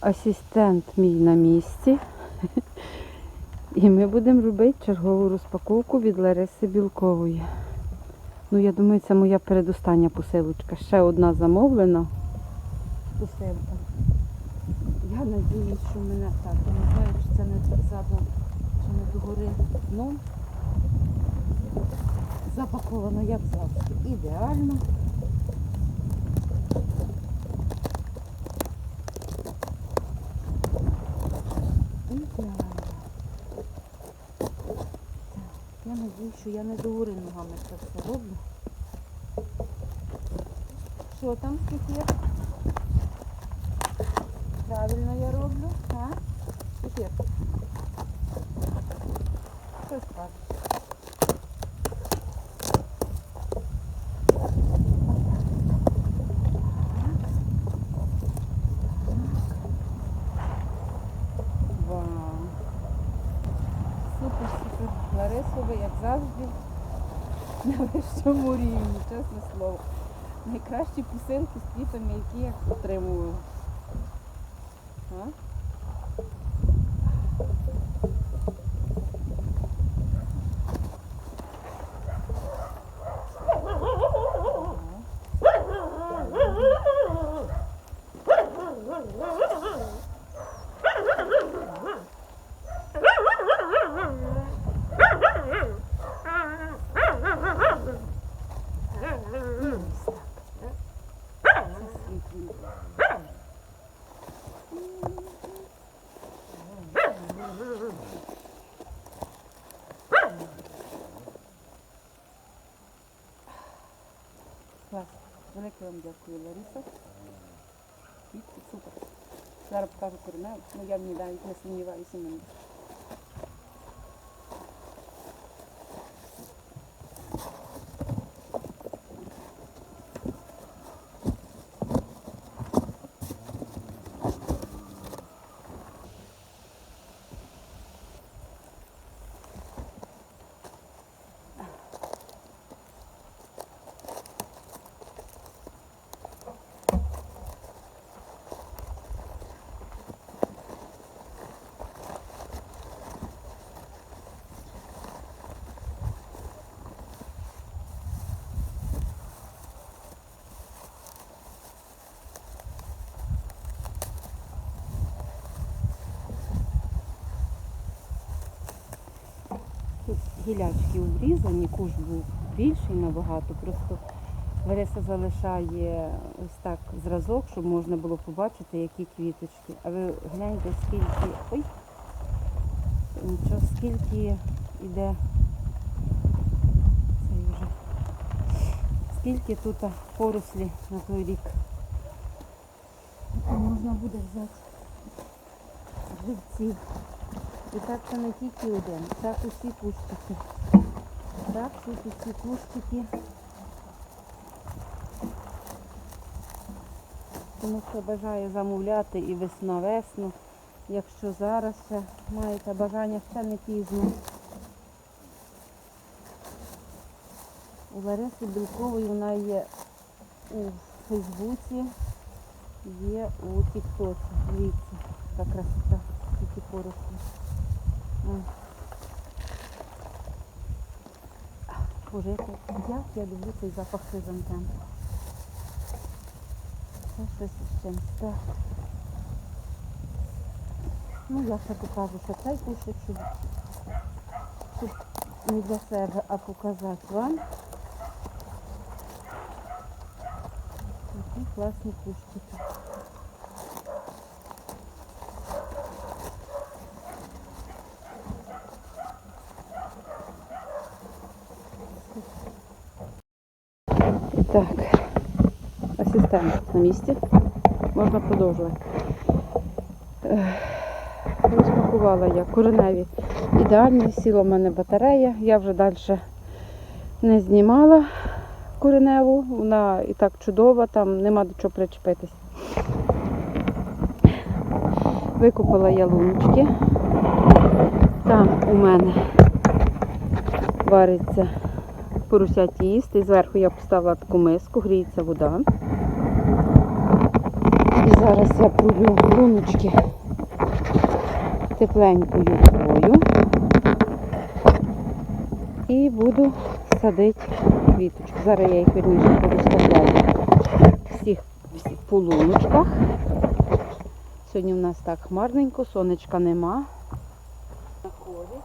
асистент мій на місці. І ми будемо робити чергову розпаковку від Лариси Білкової. Ну, я думаю, це моя передостання посилочка. Ще одна замовлена. Посилка. Я надіюсь, що мене так. Я не знаю, чи це не задом, чи не догори дном. Запаковано, як завжди. Ідеально. Так, я надію, що я не догори ногами це все роблю. Що там кефір? Правильно я роблю, а? Кефір. Що скажеш? Вау. Супер, супер. Ларисове, як завжди, на рівні, чесне слово. Найкращі пісенки з квітами, які я отримувала. А? Клас. Велике вам дякую, Лариса. І супер. Зараз покажу кореневу. Ну я в ній навіть не сумніваюся гілячки обрізані, куш був більший набагато. Просто Лариса залишає ось так зразок, щоб можна було побачити, які квіточки. А ви гляньте, скільки. Ой! Нічого, скільки йде. Цей вже. Скільки тут порослі на той рік. Можна буде взяти живців. І так це не тільки один, так усі кущики. Так, тут усі кущики. Тому хто бажає замовляти і весна весну, якщо зараз ще маєте бажання, ще не пізно. У Лариси Білкової вона є у Фейсбуці, є у Тіктоці. Дивіться, яка красота, які порослі. Боже, як, я- люблю цей запах хризантем. Це щось з чимсь. Так. Ну, я ще покажу, що цей кушать, щоб, не для себе, а показати вам. Які класні кущики. Так, асистент на місці. Можна продовжувати. Розпакувала я кореневі ідеальні, сіла в мене батарея. Я вже далі не знімала кореневу. Вона і так чудова, там нема до чого причепитись. Викупила я луночки. Там у мене вариться поросяті їсти. Зверху я поставила таку миску, гріється вода. І Зараз я пролю луночки тепленькою водою і буду садити квіточки. Зараз я їх вірніше переставляю всіх, по луночках. Сьогодні в нас так хмарненько, сонечка нема. На холі.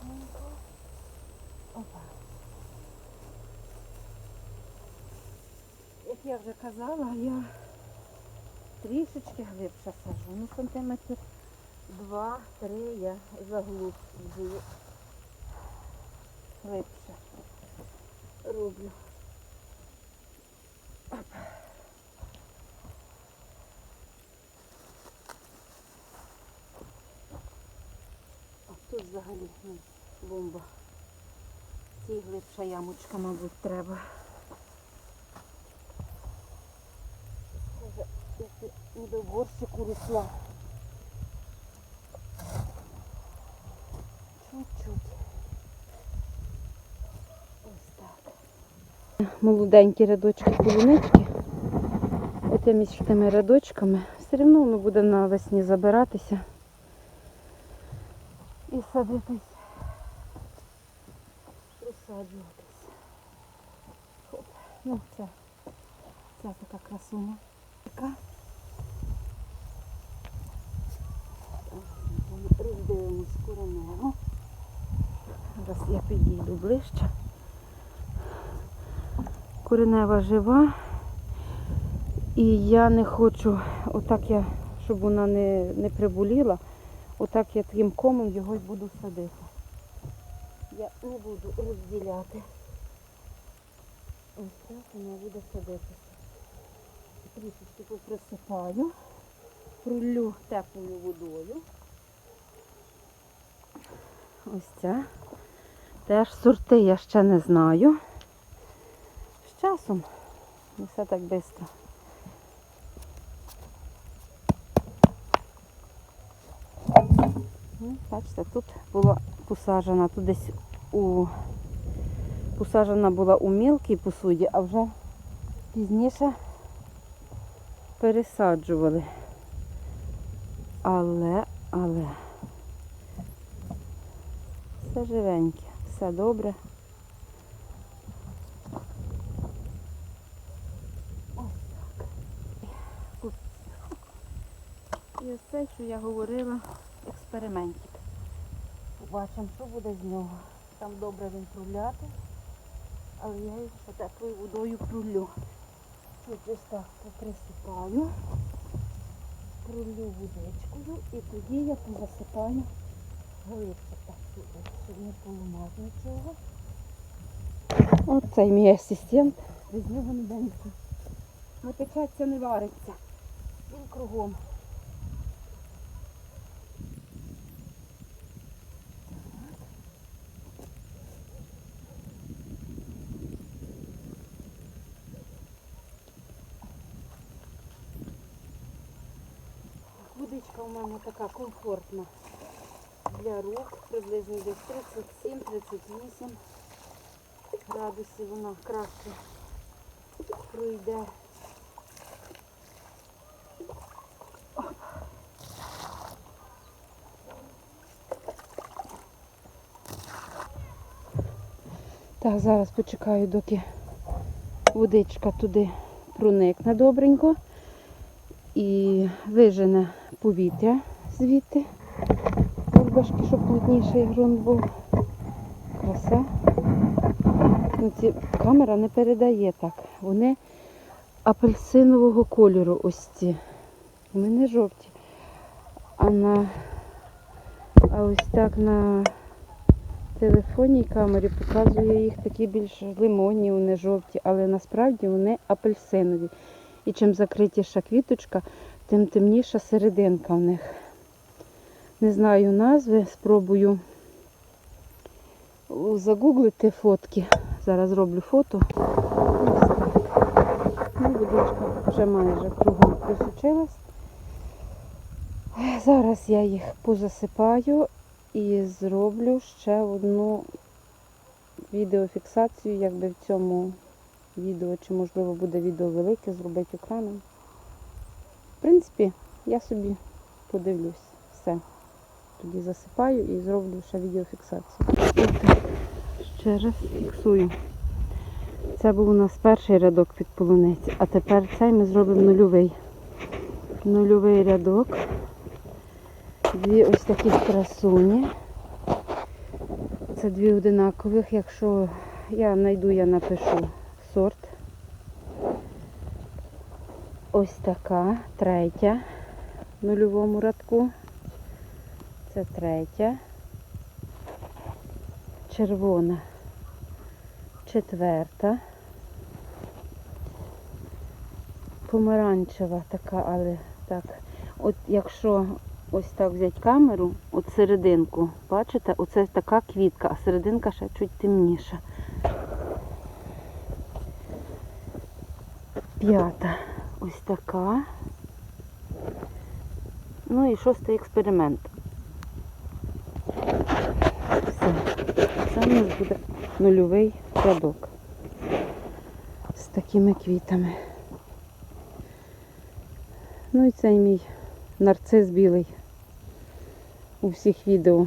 Ложненько. Опа. Як я вже казала, я трішечки глибше сажу. Ну, сантиметр два-три я заглублюю. Глибше роблю. Опа. Взагалі ну, бомба. Цій глибша ямочка, мабуть, треба. Схоже, ніби в горщику росла. Чуть-чуть. Ось так. Молоденькі рядочки полунички. Оце між тими рядочками. Все одно воно буде навесні забиратися і присаджуватись. Хоп. Ну, це, це така красуня. Така. Так, Роздивимось коренево. Зараз я підійду ближче. Коренева жива. І я не хочу, отак я, щоб вона не, не приболіла, отак я таким комом його й буду садити. Я не буду розділяти. Ось так вона буде садитися. Трішечки поприсипаю, пролю теплою водою. Ось ця. Теж сорти я ще не знаю. З часом не все так швидко. Ну, Бачите, тут була посаджена, тут десь у посаджена була у мілкій посуді, а вже пізніше пересаджували. Але, але все живеньке, все добре. Ось так. І ось це, що я говорила, експериментик. Побачимо, що буде з нього. Там добре він проляти, але я його ще теплою водою пролю. Тут ось так поприсипаю, пролю водичкою і тоді я позасипаю глибше так туди, щоб не поламати нічого. Оцей мій асистент. Без нього не печеться, не вариться. Він кругом. Водичка у мене така комфортна для рук, приблизно десь 37-38 градусів вона краще пройде. Так, зараз почекаю, доки водичка туди проникне добренько вижене повітря звідти. Бульбашки, щоб плотніший ґрунт був. Краса. Ну, ці, камера не передає так. Вони апельсинового кольору ось ці. Вони не жовті. А на а ось так на телефонній камері показує їх такі більш лимонні, вони жовті, але насправді вони апельсинові. І чим закритіша квіточка, тим темніша серединка в них. Не знаю назви, спробую загуглити фотки. Зараз зроблю фото. Ну, водичка вже майже кругом присучилась. Зараз я їх позасипаю і зроблю ще одну відеофіксацію, якби в цьому відео, чи можливо буде відео велике, зробити окремим. Я собі подивлюсь все. Тоді засипаю і зроблю ще відеофіксацію. Ще раз фіксую. Це був у нас перший рядок під полуниці, а тепер цей ми зробимо нульовий. Нульовий рядок. Дві ось таких красуні. Це дві одинакових. Якщо я знайду, я напишу сорт. Ось така, третя нульовому рядку. Це третя. Червона. Четверта. Помаранчева така, але так. От якщо ось так взяти камеру, от серединку, бачите, оце така квітка, а серединка ще чуть темніша. П'ята ось така. Ну і шостий експеримент. Все. Це у нас буде нульовий рядок з такими квітами. Ну і цей мій нарцис білий у всіх відео.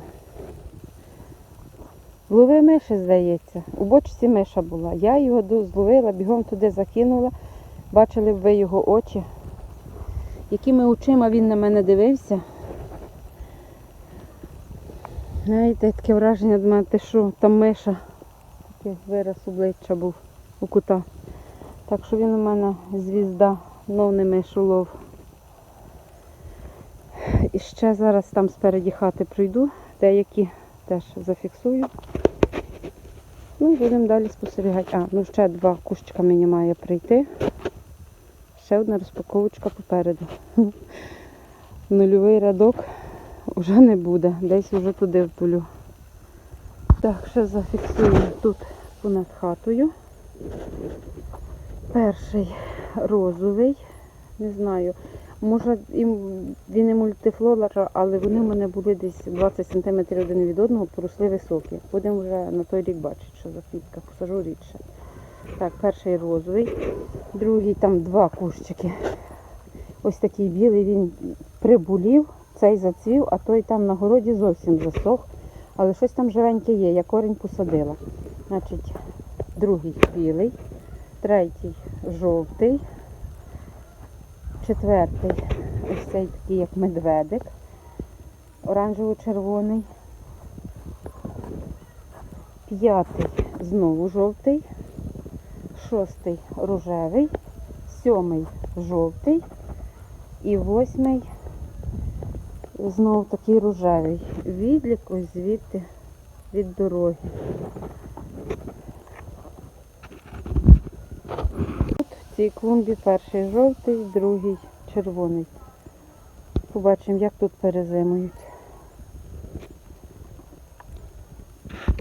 Лови миші, здається. У бочці миша була. Я його зловила, бігом туди закинула. Бачили б ви його очі. Якими очима він на мене дивився. Знаєте, таке враження до мене, ти що, там миша. Такий вираз обличчя був у кута. Так що він у мене звізда, но не мишолов. І ще зараз там спереді хати пройду, деякі теж зафіксую. Ну і будемо далі спостерігати. А, ну ще два кущика мені має прийти. Ще одна розпаковочка попереду. Нульовий рядок вже не буде. Десь вже туди втулю. Так, ще зафіксую тут понад хатою. Перший розовий. Не знаю. Може, він і мультифлора, але вони в мене були десь 20 см один від одного, поросли високі. Будемо вже на той рік бачити, що за квітка, посажу рідше. Так, перший розовий, другий там два кущики. Ось такий білий, він прибулів, цей зацвів, а той там на городі зовсім засох. Але щось там живеньке є, я корінь посадила. Значить, другий білий, третій жовтий, четвертий ось цей такий як медведик, оранжево-червоний. П'ятий знову жовтий, шостий рожевий, сьомий жовтий і восьмий знову такий рожевий. Відлік ось звідти від дороги. Тут в цій клумбі перший жовтий, другий червоний. Побачимо, як тут перезимують.